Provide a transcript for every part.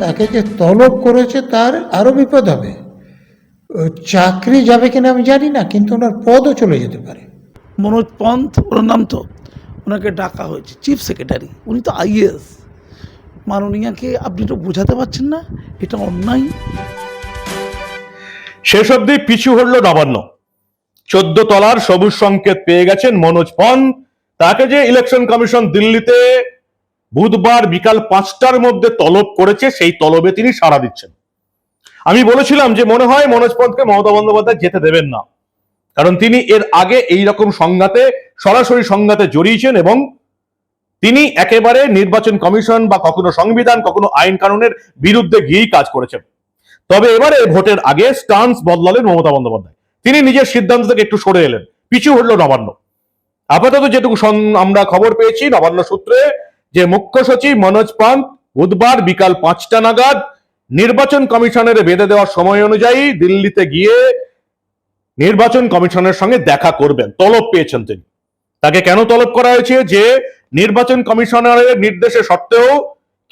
তাকে যে তলব করেছে তার আরও বিপদ হবে। চাকরি যাবে কিনা আমি জানি না কিন্তু ওনার পদও চলে যেতে পারে। মনোজ পন্থ ওনার নাম তো ওনাকে ডাকা হয়েছে চিফ সেক্রেটারি। উনি তো আইএস মাননীয়াকে আপনি তো বোঝাতে পারছেন না এটা অন্যায়। শেষ অব্দি পিছু হলো নবান্ন। চোদ্দ তলার সবুজ সংকেত পেয়ে গেছেন মনোজ পন্থ। তাকে যে ইলেকশন কমিশন দিল্লিতে বুধবার বিকাল পাঁচটার মধ্যে তলব করেছে, সেই তলবে তিনি সাড়া দিচ্ছেন। আমি বলেছিলাম যে মনে হয় মনোজ পন্থকে মমতা বন্দ্যোপাধ্যায় যেতে দেবেন না। কারণ তিনি এর আগে এই রকম সংঘাতে, সরাসরি সংঘাতে জড়িয়েছেন এবং তিনি একেবারে নির্বাচন কমিশন বা কখনো সংবিধান, কখনো আইন কানুনের বিরুদ্ধে গিয়েই কাজ করেছেন। তবে এবারে ভোটের আগে স্টান্স বদলালেন মমতা বন্দ্যোপাধ্যায়। তিনি নিজের সিদ্ধান্ত থেকে একটু সরে এলেন। পিছু হলো নবান্ন। আপাতত যেটুকু আমরা খবর পেয়েছি, নবান্ন সূত্রে যে মুখ্য সচিব মনোজ পান্ত, বুধবার বিকাল পাঁচটা নাগাদ নির্বাচন কমিশনের বেঁধে দেওয়ার সময় অনুযায়ী দিল্লিতে গিয়ে নির্বাচন কমিশনের সঙ্গে দেখা করবেন, তলব পেয়েছেন তিনি। তাকে কেন তলব করা হয়েছে যে নির্বাচন কমিশনারের নির্দেশে সত্ত্বেও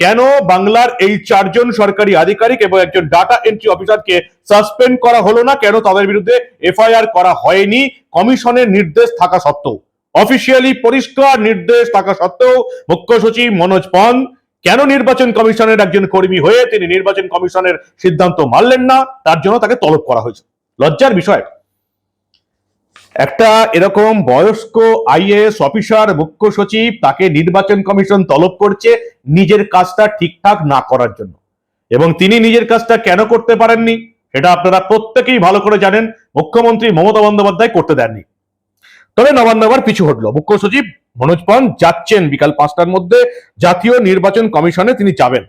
কেন বাংলার এই চারজন সরকারি আধিকারিক এবং একজন ডাটা এন্ট্রি অফিসারকে সাসপেন্ড করা হলো না, কেন তাদের বিরুদ্ধে এফআইআর করা হয়নি, কমিশনের নির্দেশ থাকা সত্ত্বেও? অফিসিয়ালি পরিষ্কার নির্দেশ থাকা সত্ত্বেও মুখ্য সচিব মনোজ পন কেন নির্বাচন কমিশনের একজন কর্মী হয়ে তিনি নির্বাচন কমিশনের সিদ্ধান্ত মানলেন না, তার জন্য তাকে তলব করা হয়েছে। লজ্জার বিষয়। একটা এরকম বয়স্ক আইএএস অফিসার মুখ্য সচিব তাকে নির্বাচন কমিশন তলব করছে নিজের কাজটা ঠিকঠাক না করার জন্য। এবং তিনি নিজের কাজটা কেন করতে পারেননি, সেটা আপনারা প্রত্যেকেই ভালো করে জানেন, মুখ্যমন্ত্রী মমতা বন্দ্যোপাধ্যায় করতে দেননি। তবে নবান্ন আবার পিছু হটলো। মুখ্য সচিব মনোজ পান যাচ্ছেন বিকাল পাঁচটার মধ্যে। জাতীয় নির্বাচন কমিশনে তিনি যাবেন।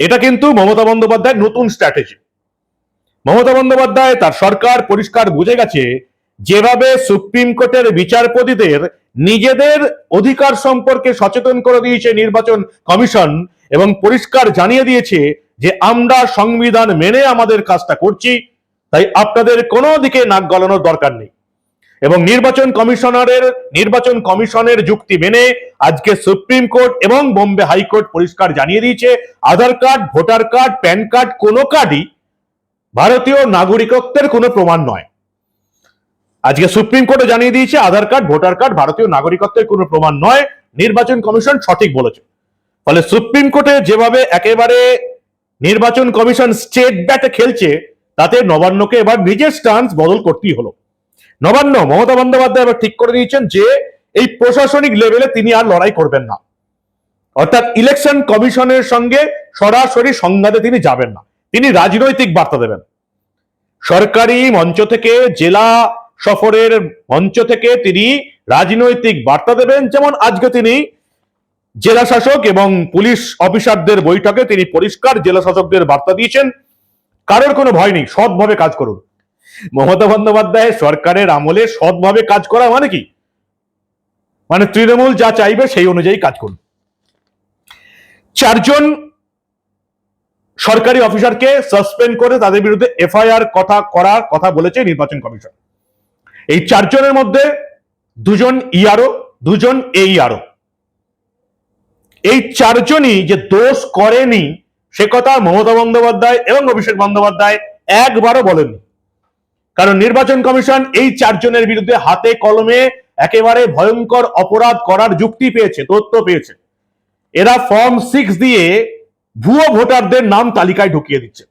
এটা কিন্তু মমতা বন্দ্যোপাধ্যায়ের নতুন স্ট্র্যাটেজি মমতা বন্দ্যোপাধ্যায় তার সরকার পরিষ্কার বুঝে গেছে, যেভাবে সুপ্রিম কোর্টের বিচারপতিদের নিজেদের অধিকার সম্পর্কে সচেতন করে দিয়েছে নির্বাচন কমিশন এবং পরিষ্কার জানিয়ে দিয়েছে যে আমরা সংবিধান মেনে আমাদের কাজটা করছি, তাই আপনাদের কোনো দিকে নাক গলানোর দরকার নেই। এবং নির্বাচন কমিশনারের, নির্বাচন কমিশনের যুক্তি মেনে আজকে সুপ্রিম কোর্ট এবং বোম্বে হাইকোর্ট পরিষ্কার জানিয়ে দিয়েছে, Aadhaar card, voter card, PAN card, কোনো কার্ডই ভারতীয় নাগরিকত্বের কোনো প্রমাণ নয়। আজকে সুপ্রিম কোর্টে জানিয়ে দিয়েছে, আধার কার্ড, ভোটার কার্ড ভারতীয় নাগরিকত্বের কোনো প্রমাণ নয়, নির্বাচন কমিশন সঠিক বলেছে। ফলে সুপ্রিম কোর্টে যেভাবে একেবারে নির্বাচন কমিশন স্টেট ব্যাটে খেলছে, তাতে নবান্নকে এবার নিজের স্টান্স বদল করতেই হলো। নবান্ন, মমতা বন্দ্যোপাধ্যায় এবার ঠিক করে দিয়েছেন যে এই প্রশাসনিক লেভেলে তিনি আর লড়াই করবেন না। অর্থাৎ ইলেকশন কমিশনের সঙ্গে সরাসরি সংঘাতে তিনি যাবেন না। তিনি রাজনৈতিক বার্তা দেবেন। সরকারি মঞ্চ থেকে, জেলা সফরের মঞ্চ থেকে তিনি রাজনৈতিক বার্তা দেবেন। যেমন আজকে তিনি জেলা শাসক এবং পুলিশ অফিসারদের বৈঠকে তিনি পরিষ্কার জেলা শাসকদের বার্তা দিয়েছেন। কারোর কোনো ভয় নেই, সৎভাবে কাজ করুন। মমতা বন্দ্যোপাধ্যায় সরকারের আমলে সৎভাবে কাজ করা মানে কি? মানে তৃণমূল যা চাইবে সেই অনুযায়ী কাজ করুন। চারজন সরকারি অফিসারকে সাসপেন্ড করে তাদের বিরুদ্ধে এফআইআর কথা করার কথা বলেছে নির্বাচন কমিশন। এই চারজনের মধ্যে দুজন ইআরও দুজন এইআরও এই চারজনই যে দোষ করেনি, সে কথা মমতা বন্দ্যোপাধ্যায় এবং অভিষেক বন্দ্যোপাধ্যায় একবারও বলেননি। কারণ নির্বাচন কমিশন এই চারজনের বিরুদ্ধে হাতে কলমে একেবারে ভয়ঙ্কর অপরাধ করার যুক্তি পেয়েছে, তথ্য পেয়েছে। এরা ফর্ম সিক্স দিয়ে ভুয়ো ভোটারদের নাম তালিকায় ঢুকিয়ে দিচ্ছে।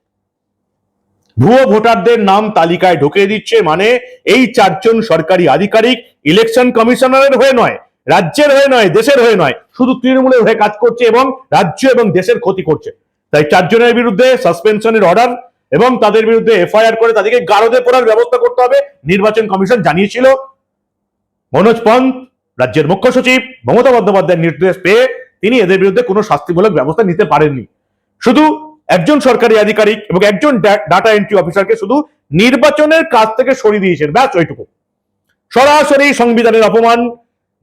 ভুয়ো ভোটারদের নাম তালিকায় ঢুকিয়ে দিচ্ছে মানে এই চারজন সরকারি আধিকারিক ইলেকশন কমিশনারের হয়ে নয়, রাজ্যের হয়ে নয়, দেশের হয়ে নয়, শুধু তৃণমূলের হয়ে কাজ করছে এবং রাজ্য এবং দেশের ক্ষতি করছে। তাই চারজনের বিরুদ্ধে সাসপেনশনের অর্ডার এবং তাদের বিরুদ্ধে এফআইআর করে তাদেরকে গারদে পড়ার ব্যবস্থা করতে হবে। নির্বাচন কমিশন জানিয়েছিল। মনোজ পন্থ, রাজ্যের মুখ্য সচিব, মমতা বন্দ্যোপাধ্যায়ের নির্দেশ পেয়ে তিনি এদের বিরুদ্ধে কোনো শাস্তিমূলক ব্যবস্থা নিতে পারেননি। শুধু একজন সরকারি আধিকারিক এবং একজন ডাটা এন্ট্রি অফিসারকে শুধু নির্বাচনের কাজ থেকে সরিয়ে দিয়েছেন। ব্যাস, ওইটুকু। সরাসরি সংবিধানের অপমান,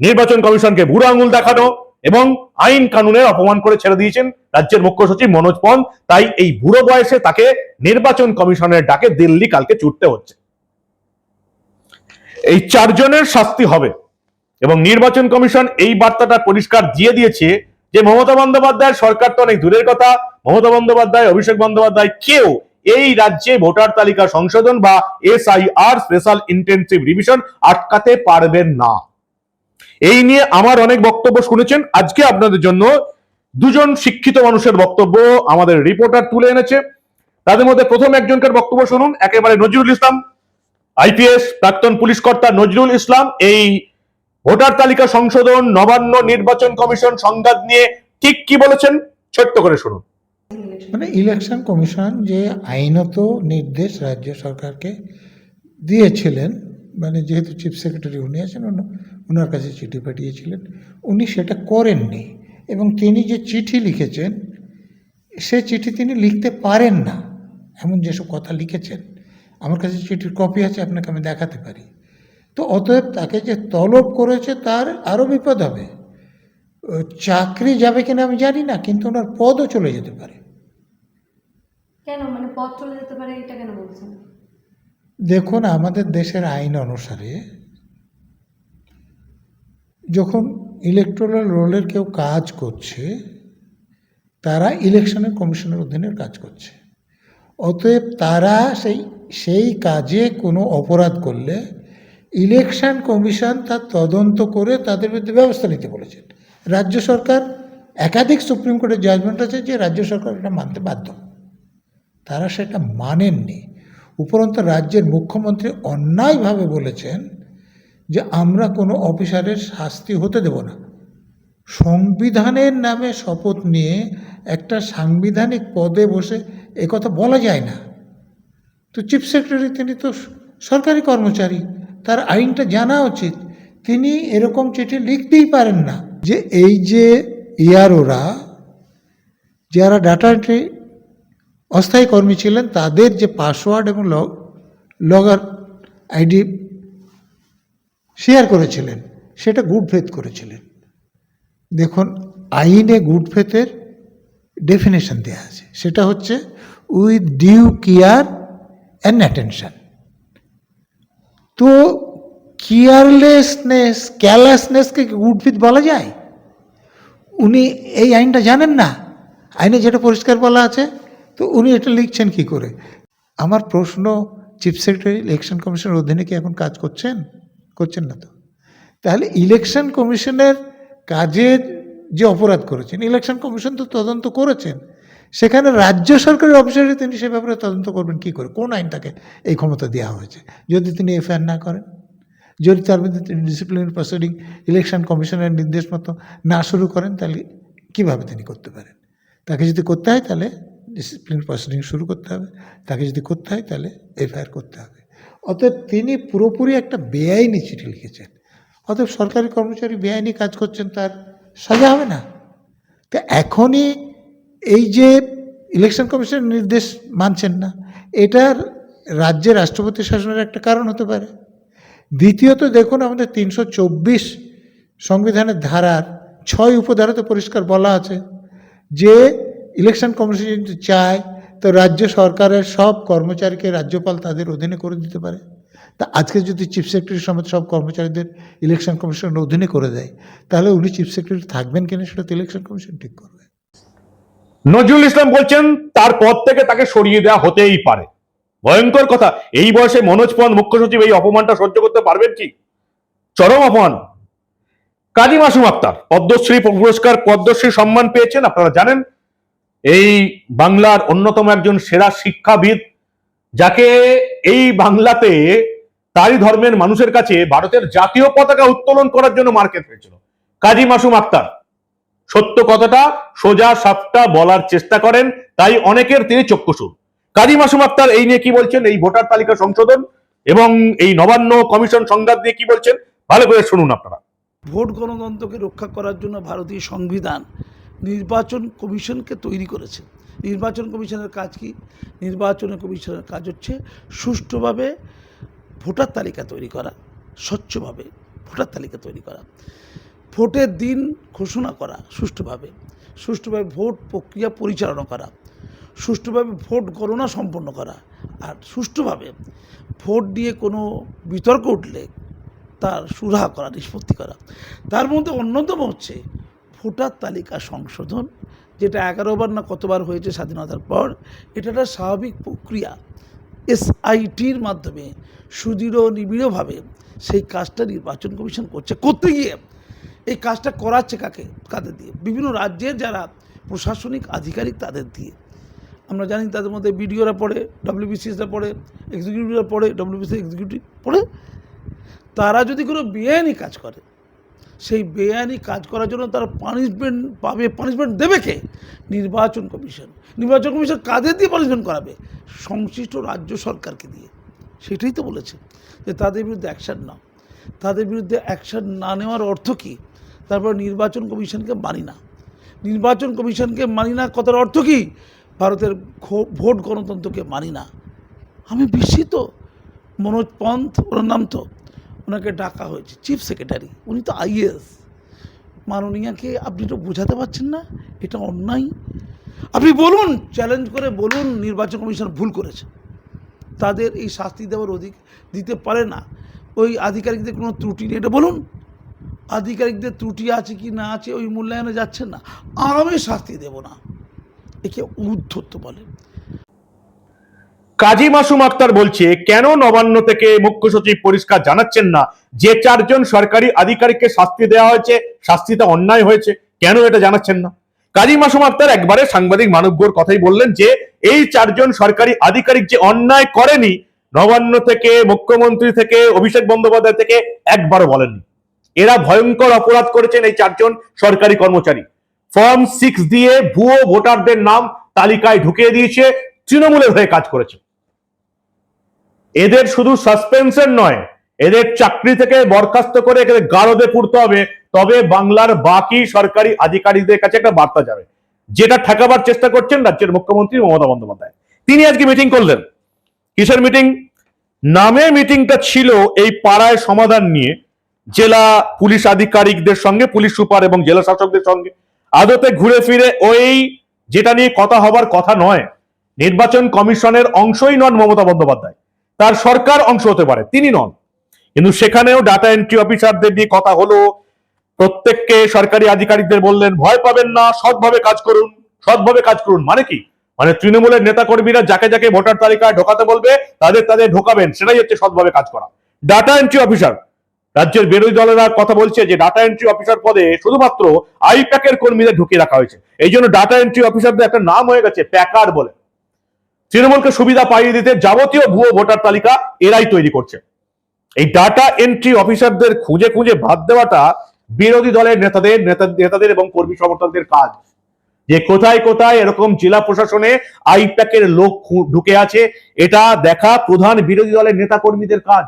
নির্বাচন কমিশনকে বুড়ো আঙুল দেখানো এবং আইন কানুনের অপমান করে ছেড়ে দিয়েছেন রাজ্যের মুখ্য সচিব মনোজ পন তাই এই বুড়ো বয়সে তাকে নির্বাচন কমিশনের ডাকে দিল্লি কালকে ছুটতে হচ্ছে। এই চারজনের শাস্তি হবে এবং নির্বাচন কমিশন এই বার্তাটা পরিষ্কার দিয়ে দিয়েছে যে মমতা বন্দ্যোপাধ্যায়ের সরকার তো অনেক দূরের কথা। মমতা বন্দ্যোপাধ্যায়, অভিষেক বন্দ্যোপাধ্যায় কেউ এই রাজ্যে ভোটার তালিকা সংশোধন বা এসআইআর স্পেশাল ইন্টেন্সিভ রিভিশন আটকাতে পারবেন না। এই নিয়ে আমার অনেক বক্তব্য শুনেছেন। আজকে আপনাদের জন্য দুজন শিক্ষিত মানুষের বক্তব্য আমাদের রিপোর্টার তুলে এনেছে। তাদের মধ্যে প্রথম একজনকার বক্তব্য শুনুন। একেবারে নজরুল ইসলাম আইপিএস প্রাক্তন পুলিশ কর্তা নজরুল ইসলাম। এই ভোটার তালিকা সংশোধন, নবান্ন নির্বাচন কমিশন সংঘাত নিয়ে ঠিক কি বলেছেন? ছোট্ট করে শুনুন। মানে ইলেকশন কমিশন যে আইনত নির্দেশ রাজ্য সরকারকে দিয়েছিলেন মানে যেহেতু চিফ সেক্রেটারি উনি আছেন ওনা- ওনার কাছে চিঠি পাঠিয়েছিলেন। উনি সেটা করেননি এবং তিনি যে চিঠি লিখেছেন, সে চিঠি তিনি লিখতে পারেন না, এমন যেসব কথা লিখেছেন। আমার কাছে চিঠির কপি আছে, আপনাকে আমি দেখাতে পারি। তো অতএব তাকে যে তলব করেছে, তার আরও বিপদ হবে। চাকরি যাবে কিনা আমি জানি না, কিন্তু ওনার পদও চলে যেতে পারে। কেন? মানে পথ চলে যেতে পারে, এটা কেন বলছেন? দেখুন, আমাদের দেশের আইন অনুসারে যখন ইলেকট্রাল রোলের কেউ কাজ করছে, তারা ইলেকশনের কমিশনের অধীনে কাজ করছে। অতএব তারা সেই সেই কাজে কোনো অপরাধ করলে ইলেকশন কমিশন তার তদন্ত করে তাদের বিরুদ্ধে ব্যবস্থা নিতে বলেছেন। রাজ্য সরকার, একাধিক সুপ্রিম কোর্টের জাজমেন্ট আছে যে রাজ্য সরকার এটা মানতে বাধ্য। তারা সেটা মানেননি। উপরন্তু রাজ্যের মুখ্যমন্ত্রী অন্যায়ভাবে বলেছেন যে আমরা কোনো অফিসারের শাস্তি হতে দেব না। সংবিধানের নামে শপথ নিয়ে একটা সাংবিধানিক পদে বসে একথা বলা যায় না। তো চিফ সেক্রেটারি তিনি তো সরকারি কর্মচারী, তার আইনটা জানা উচিত। তিনি এরকম চিঠি লিখতেই পারেন না যে এই যে ইয়ারোরা, যারা ডাটা এন্ট্রি অস্থায়ী কর্মী ছিলেন, তাদের যে পাসওয়ার্ড এবং লগ লগার আইডি শেয়ার করেছিলেন, সেটা গুড ফেথ করেছিলেন। দেখুন, আইনে গুড ফেথের ডেফিনেশন দেওয়া আছে। সেটা হচ্ছে with due care and attention তো কেয়ারলেসনেস ক্যারলেসনেসকে গুড ফেথ বলা যায়? উনি এই আইনটা জানেন না? আইনে যেটা পরিষ্কার বলা আছে তো উনি এটা লিখছেন কি করে? আমার প্রশ্ন চিফ সেক্রেটারি ইলেকশন কমিশনের অধীনে কি এখন কাজ করছেন? করছেন না তো। তাহলে ইলেকশন কমিশনের কাজের যে অপরাধ করেছেন ইলেকশন কমিশন তো তদন্ত করেছেন, সেখানে রাজ্য সরকারের অফিসারে তিনি সে ব্যাপারে তদন্ত করবেন কি করে? কোন আইনটাকে এই ক্ষমতা দেওয়া হয়েছে? যদি তিনি এফআইআর না করেন, যদি তার মধ্যে তিনি ডিসিপ্লিনারি প্রসিডিং ইলেকশন কমিশনের নির্দেশ মতো না শুরু করেন, তাহলে কীভাবে তিনি করতে পারেন? তাকে যদি করতে হয় তাহলে ডিসিপ্লিন প্রসিডিং শুরু করতে হবে। তাকে যদি করতে হয়, তাহলে এফআইআর করতে হবে। অতএব তিনি পুরোপুরি একটা বেআইনি চিঠি লিখেছেন। অতএব সরকারি কর্মচারী বেআইনি কাজ করছেন, তার সাজা হবে না। তো এখনই এই যে ইলেকশন কমিশনের নির্দেশ মানছেন না, এটার রাজ্যের রাষ্ট্রপতি শাসনের একটা কারণ হতে পারে। দ্বিতীয়ত দেখুন, আমাদের তিনশো চব্বিশ সংবিধানের ধারার ছয় উপধারাতে পরিষ্কার বলা আছে যে ইলেকশন কমিশন যদি চায়, তো রাজ্য সরকারের সব কর্মচারীকে রাজ্যপাল তাদের অধীনে করে দিতে পারে। তা আজকে যদি চিফ সেক্রেটারি সমেত সব কর্মচারীদের ইলেকশন কমিশনের অধীনে করে দেয়, তাহলে উনি চিফ সেক্রেটারি থাকবেন কিনা সেটা তো ইলেকশন কমিশন ঠিক করবে। নজরুল ইসলাম বলছেন, তার পদ থেকে তাকে সরিয়ে দেওয়া হতেই পারে। ভয়ঙ্কর কথা, এই বয়সে মনোজ পন মুখ্য সচিব এই অপমানটা সহ্য করতে পারবেন কি? চরম অপমান। কাজী মাসুম আক্তার, পদ্মশ্রী পুরস্কার, পদ্মশ্রী সম্মান পেয়েছেন, আপনারা জানেন? এই বাংলার অন্যতম একজন সেরা শিক্ষাবিদ, যাকে এই বাংলাতে তারই ধর্মের মানুষের কাছে ভারতের জাতীয় পতাকা উত্তোলন করার জন্য মার্কেট হয়েছিল। কাজী মাসুম আক্তার, সত্য কথাটা সোজা সাপটা বলার চেষ্টা করেন, তাই অনেকের তিনি চক্ষুসুর। কাজী মাসুম আক্তার এই নিয়ে কি বলছেন? এই ভোটার তালিকা সংশোধন এবং এই নবান্ন কমিশন সংঘাত নিয়ে কি বলছেন? ভালো করে শুনুন আপনারা। ভোট গণতন্ত্রকে রক্ষা করার জন্য ভারতীয় সংবিধান নির্বাচন কমিশনকে তৈরি করেছে। নির্বাচন কমিশনের কাজ কি? নির্বাচন কমিশনের কাজ হচ্ছে সুষ্ঠুভাবে ভোটার তালিকা তৈরি করা, স্বচ্ছভাবে ভোটার তালিকা তৈরি করা। ভোটের দিন ঘোষণা করা সুষ্ঠুভাবে সুষ্ঠুভাবে ভোট প্রক্রিয়া পরিচালনা করা, সুষ্ঠুভাবে ভোট গণনা সম্পন্ন করা আর সুষ্ঠুভাবে ভোট নিয়ে কোনো বিতর্ক উঠলে তার সুরাহা করা, নিষ্পত্তি করা। তার মধ্যে অন্যতম হচ্ছে ভোটার তালিকা সংশোধন, যেটা এগারোবার না কতবার হয়েছে স্বাধীনতার পর এটা একটা স্বাভাবিক প্রক্রিয়া। এসআইটির মাধ্যমে সুদৃঢ় নিবিড়ভাবে সেই কাজটা নির্বাচন কমিশন করছে। করতে গিয়ে এই কাজটা করাচ্ছে কাকে? কাদের দিয়ে? বিভিন্ন রাজ্যের যারা প্রশাসনিক আধিকারিক তাদের দিয়ে। আমরা জানি তাদের মধ্যে বিডিওরা পড়ে, ডব্লিউবিসিএসরা পড়ে, এক্সিকিউটিভরা পড়ে, ডব্লিউবিসি এক্সিকিউটিভ পড়ে। তারা যদি কোনো বেআইনি কাজ করে সেই বেআইনি কাজ করার জন্য তারা পানিশমেন্ট পাবে। পানিশমেন্ট দেবে কে? নির্বাচন কমিশন। নির্বাচন কমিশন কাদের দিয়ে পানিশমেন্ট করাবে? সংশ্লিষ্ট রাজ্য সরকারকে দিয়ে। সেটাই তো বলেছে যে তাদের বিরুদ্ধে অ্যাকশান নাও। তাদের বিরুদ্ধে অ্যাকশান না নেওয়ার অর্থ কী? তারপর নির্বাচন কমিশনকে মানি না। নির্বাচন কমিশনকে মানি না কথার অর্থ কী? ভারতের ভোট গণতন্ত্রকে মানি না। আমি বিস্মিত। মনোজ পন্থ, ওনার নাম তো ওনাকে ডাকা হয়েছে চিফ সেক্রেটারি উনি তো আইএস মাননীয়াকে আপনি তো বোঝাতে পারছেন না, এটা অন্যায়। আপনি বলুন চ্যালেঞ্জ করে বলুন, নির্বাচন কমিশন ভুল করেছে। তাদের এই শাস্তি দেওয়ার অধিক দিতে পারে না। ওই আধিকারিকদের কোনো ত্রুটি নেই, এটা বলুন। আধিকারিকদের ত্রুটি আছে কি না আছে, ওই মূল্যায়নে যাচ্ছেন না। আমি শাস্তি দেব না। একে উদ্ধত্ত বলে। কাজী মাসুম আক্তার বলছে, কেন নবান্ন থেকে মুখ্য সচিব পরিষ্কার জানাচ্ছেন না? যে চারজন সরকারি আধিকারিককে শাস্তি দেওয়া হয়েছে শাস্তিটা অন্যায় হয়েছে, কেন এটা জানাচ্ছেন না? কাজী মাসুম আক্তার একবারে সাংবাদিক মানবগোর কথাই বললেন যে, এই চারজন সরকারি আধিকারিক যে অন্যায় করেনি, নবান্ন থেকে মুখ্যমন্ত্রী থেকে, অভিষেক বন্দ্যোপাধ্যায় থেকে একবারও বলেননি। এরা ভয়ঙ্কর অপরাধ করেছেন এই চারজন সরকারি কর্মচারী। ফর্ম সিক্স দিয়ে ভুয়ো ভোটারদের নাম তালিকায় ঢুকিয়ে দিয়েছে, তৃণমূলের হয়ে কাজ করেছে। এদের শুধু সাসপেনশন নয়, এদের চাকরি থেকে বরখাস্ত করে এদের গারদে পুরতে হবে। তবে বাংলার বাকি সরকারি আধিকারিকদের কাছে একটা বার্তা যাবে। যেটা ঠেকাবার চেষ্টা করছেন রাজ্যের মুখ্যমন্ত্রী মমতা বন্দ্যোপাধ্যায়। তিনি আজকে মিটিং করলেন। কিসের মিটিং নামে মিটিংটা ছিল এই পাড়ায় সমাধান নিয়ে জেলা পুলিশ আধিকারিকদের সঙ্গে, পুলিশ সুপার এবং জেলা শাসকদের সঙ্গে। আদতে ঘুরে ফিরে ওই যেটা নিয়ে কথা হবার কথা নয়, নির্বাচন কমিশনের অংশই নন মমতা বন্দ্যোপাধ্যায়। তার সরকার অংশ হতে পারে, তিনি নন। কিন্তু সেখানেও ডাটা এন্ট্রি অফিসারদের দিয়ে কথা হলো। প্রত্যেককে সরকারি আধিকারিকদের বললেন, ভয় পাবেন না, সৎভাবে কাজ করুন, সৎভাবে কাজ করুন। মানে কি? মানে তৃণমূলের নেতাকর্মীরা যাকে যাকে ভোটার তালিকায় ঢোকাতে বলবে, তাদের তাদের ঢোকাবেন, সেটাই হচ্ছে সৎভাবে কাজ করা। ডাটা এন্ট্রি অফিসার রাজ্যের বিরোধী দলেরা কথা বলছে যে ডাটা এন্ট্রি অফিসার পদে শুধুমাত্র আইপ্যাকের কর্মীদের ঢুকিয়ে রাখা হয়েছে। এই জন্য ডাটা এন্ট্রি অফিসারদের একটা নাম হয়ে গেছে প্যাকার বলে। তৃণমূলকে সুবিধা পাইয়ে দিতে যাবতীয় ভুয়ো ভোটার তালিকা এরাই তৈরি করছে। এই ডাটা এন্ট্রি অফিসারদের খুঁজে খুঁজে বাদ দেওয়াটা বিরোধী দলের নেতাদের নেতাদের এবং কর্মী সমর্থকদের কাজ। যে কোথায় কোথায় এরকম জেলা প্রশাসনে আইপ্যাকের লোক ঢুকে আছে, এটা দেখা প্রধান বিরোধী দলের নেতা কর্মীদের কাজ।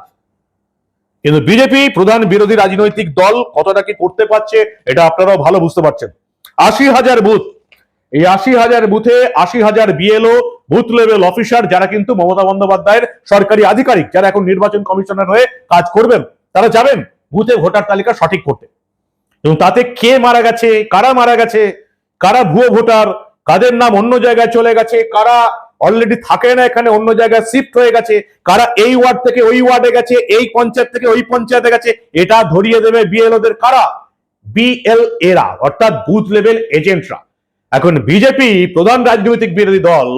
কিন্তু বিজেপি প্রধান বিরোধী রাজনৈতিক দল কতটা কি করতে পারছে, এটা আপনারাও ভালো বুঝতে পারছেন। আশি হাজার বুথ এই আশি হাজার বুথে আশি হাজার বিএলও, বুথ লেভেল অফিসার যারা কিন্তু মমতা বন্দ্যোপাধ্যায়ের সরকারি আধিকারিক, যারা এখন নির্বাচন কমিশনার হয়ে কাজ করবেন, তারা যাবেন বুথে ভোটার তালিকা সঠিক করতে। এবং তাতে কে মারা গেছে, কারা মারা গেছে, কারা ভুয়ো ভোটার, কাদের নাম অন্য জায়গায় চলে গেছে, কারা অলরেডি থাকে না এখানে, অন্য জায়গায় শিফট হয়ে গেছে, কারা এই ওয়ার্ড থেকে ওই ওয়ার্ডে গেছে, এই পঞ্চায়েত থেকে ওই পঞ্চায়েতে গেছে, এটা ধরিয়ে দেবে বিএলওদের কারা? বিএল এরা অর্থাৎ বুথ লেভেল এজেন্টরা এখন বিজেপি প্রধান রাজনৈতিক বিরোধী দল,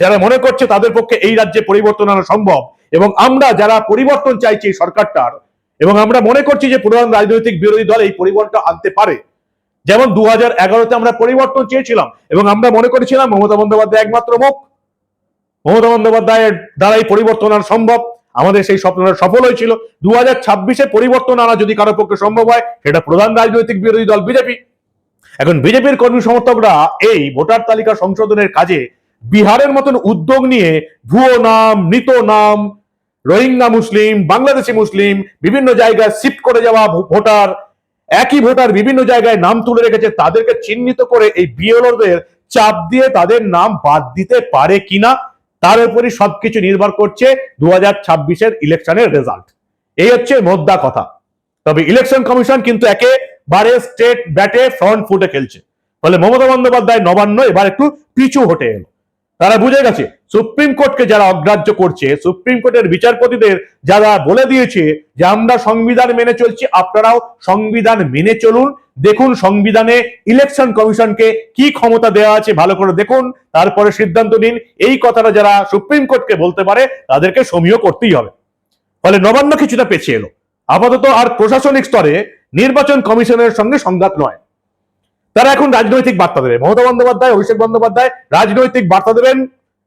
যারা মনে করছে তাদের পক্ষে এই রাজ্যে পরিবর্তন আনা সম্ভব, এবং আমরা যারা পরিবর্তন চাইছি সরকারটার, এবং আমরা মনে করছি যে প্রধান রাজনৈতিক বিরোধী দল এই পরিবর্তন আনতে পারে। যেমন দু হাজার এগারোতে আমরা পরিবর্তন চেয়েছিলাম, এবং আমরা মনে করেছিলাম মমতা বন্দ্যোপাধ্যায় একমাত্র মুখ। মমতা বন্দ্যোপাধ্যায়ের দ্বারাই পরিবর্তন আনা সম্ভব, আমাদের সেই স্বপ্নটা সফল হয়েছিল। দু হাজার ছাব্বিশে পরিবর্তন আনা যদি কারও পক্ষে সম্ভব হয়, সেটা প্রধান রাজনৈতিক বিরোধী দল বিজেপি এখন বিজেপির কর্মী সমর্থকরা এই ভোটার তালিকা সংশোধনের কাজে বিহারের মতন উদ্যোগ নিয়ে ভুয়ো নাম, মৃত নাম, রোহিঙ্গা মুসলিম, বাংলাদেশি মুসলিম বিভিন্ন জায়গায় শিফট করে যাওয়া ভোটার, একই ভোটার বিভিন্ন জায়গায় নাম তুলে রেখেছে, তাদেরকে চিহ্নিত করে এই বিএলওদের চাপ দিয়ে তাদের নাম বাদ দিতে পারে কিনা, তার উপরই সবকিছু নির্ভর করছে দু হাজার ছাব্বিশের ইলেকশনের রেজাল্ট। এই হচ্ছে মোদ্দা কথা। তবে ইলেকশন কমিশন কিন্তু একেবারে স্টেট ব্যাটে ফ্রন্ট ফুটে খেলছে। ফলে মমতা বন্দ্যোপাধ্যায় নবান্ন এবার একটু পিছু হটে এলো। তারা বুঝে গেছে, সুপ্রিম কোর্টকে যারা অগ্রাহ্য করছে, সুপ্রিম কোর্টের বিচারপতিদের যারা বলে দিয়েছে যে আমরা সংবিধান মেনে চলছি, আপনারাও সংবিধান মেনে চলুন। দেখুন সংবিধানে ইলেকশন কমিশনকে কি ক্ষমতা দেওয়া আছে, ভালো করে দেখুন। তারপরে সিদ্ধান্ত নিন। এই কথাটা যারা সুপ্রিম কোর্টকে বলতে পারে, তাদেরকে সমীহ করতেই হবে। ফলে নবান্ন কিছুটা পেছিয়ে এলো। আপাতত আর প্রশাসনিক স্তরে নির্বাচন কমিশনের সঙ্গে সংঘাত নয়। তারা এখন রাজনৈতিক বার্তা দেবে। মমতা বন্দ্যোপাধ্যায়, অভিষেক বন্দ্যোপাধ্যায় রাজনৈতিক বার্তা দেবেন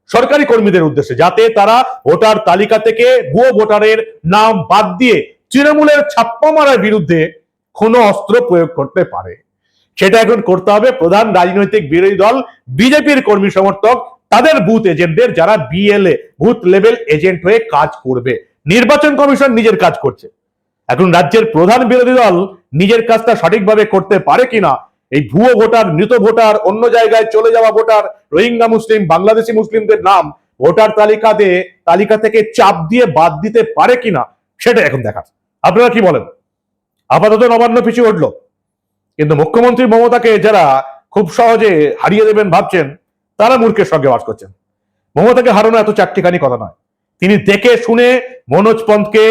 সরকারি কর্মীদের উদ্দেশ্যে, যাতে তারা ভোটার তালিকা থেকে ভুয়ো ভোটারের নাম বাদ দিয়ে তৃণমূলের ছাপ্পা মারার বিরুদ্ধে কোনো অস্ত্র প্রয়োগ করতে পারে। সেটা এখন করতে হবে প্রধান রাজনৈতিক বিরোধী দল, বিজেপির কর্মী সমর্থক, তাদের বুথ এজেন্টদের যারা বিএলএ, বুথ লেভেল এজেন্ট হয়ে কাজ করবে। নির্বাচন কমিশন নিজের কাজ করছে। এখন রাজ্যের প্রধান বিরোধী দল নিজের কাজটা সঠিকভাবে করতে পারে কিনা? এই ভুয়ো ভোটার, মৃত ভোটার, অন্য জায়গায় চলে যাওয়া ভোটার, রোহিঙ্গা মুসলিম, বাংলাদেশি মুসলিমদের নাম ভোটার তালিকা তালিকাতে তালিকা থেকে চাপ দিয়ে বাদ দিতে পারে কিনা? সেটা এখন দেখার। আপনারা কি বলেন? আপাতত নবান্ন পিছিয়ে উঠল কিন্তু মুখ্যমন্ত্রী মমতাকে যারা খুব সহজে হারিয়ে দেবেন ভাবছেন, তারা মূর্খের সঙ্গে বাস করছেন। মমতাকে হারানো এত চারটিখানি কথা নয়। তিনি দেখে শুনে মনোজ পন্থকে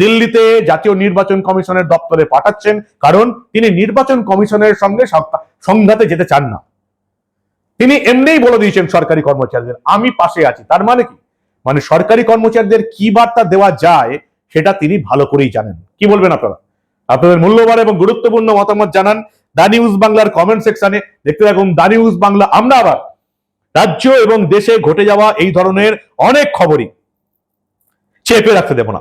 দিল্লিতে জাতীয় নির্বাচন কমিশনের দপ্তরে পাঠাচ্ছেন, কারণ তিনি নির্বাচন কমিশনের সঙ্গে সংঘাতে যেতে চান না। তিনি এমনিই বলে দিয়েছেন সরকারি কর্মচারীদের, আমি পাশে আছি। তার মানে কি? মানে সরকারি কর্মচারীদের কি বার্তা দেওয়া যায়, সেটা তিনি ভালো করেই জানেন। কি বলবেন আপনারা? আপনাদের মূল্যবান এবং গুরুত্বপূর্ণ মতামত জানান দা নিউজ বাংলার কমেন্ট সেকশনে। দেখতে থাকুন দা নিউজ বাংলা। আমরা আবার রাজ্য এবং দেশে ঘটে যাওয়া এই ধরনের অনেক খবরই। চেপে রাখতে দেব না